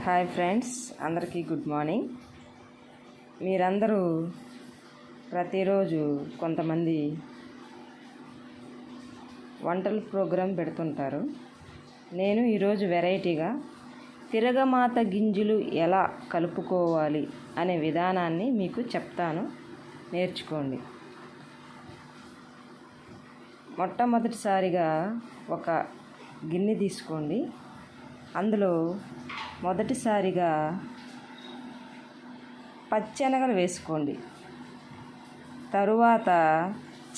Hi friends అందరికీ good morning. మీరందరూ ప్రతిరోజు కొంతమంది వంటల ప్రోగ్రాం పెడుతుంటారు. నేను ఈరోజు వెరైటీగా తిరగమాత గింజలు ఎలా కలుపుకోవాలి అనే విధానాన్ని మీకు చెప్తాను. నేర్చుకోండి. మొట్టమొదటిసారిగా ఒక గిన్నె తీసుకోండి. అందులో మొదటిసారిగా పచ్చెనగలు వేసుకోండి. తరువాత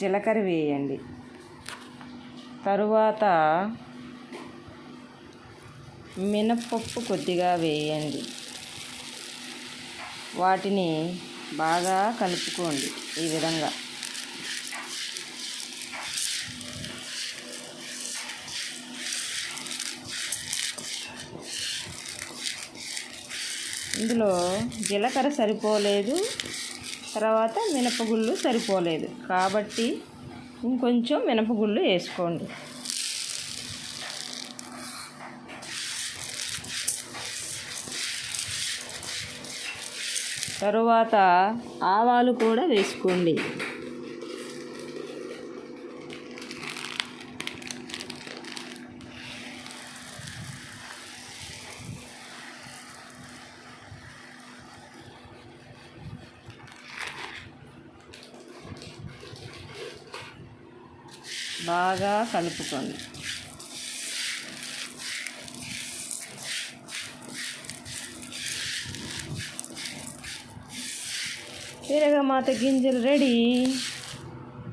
జీలకర్ర వేయండి. తరువాత మినప్పప్పు కొద్దిగా వేయండి. వాటిని బాగా కలుపుకోండి ఈ విధంగా. ఇందులో జీలకర్ర సరిపోలేదు. తర్వాత మినపగుళ్ళు సరిపోలేదు. కాబట్టి ఇంకొంచెం మినపగుళ్ళు వేసుకోండి. తరువాత ఆవాలు కూడా వేసుకోండి. బాగా కలుపుకొని. తిరగమాత గింజలు రెడీ.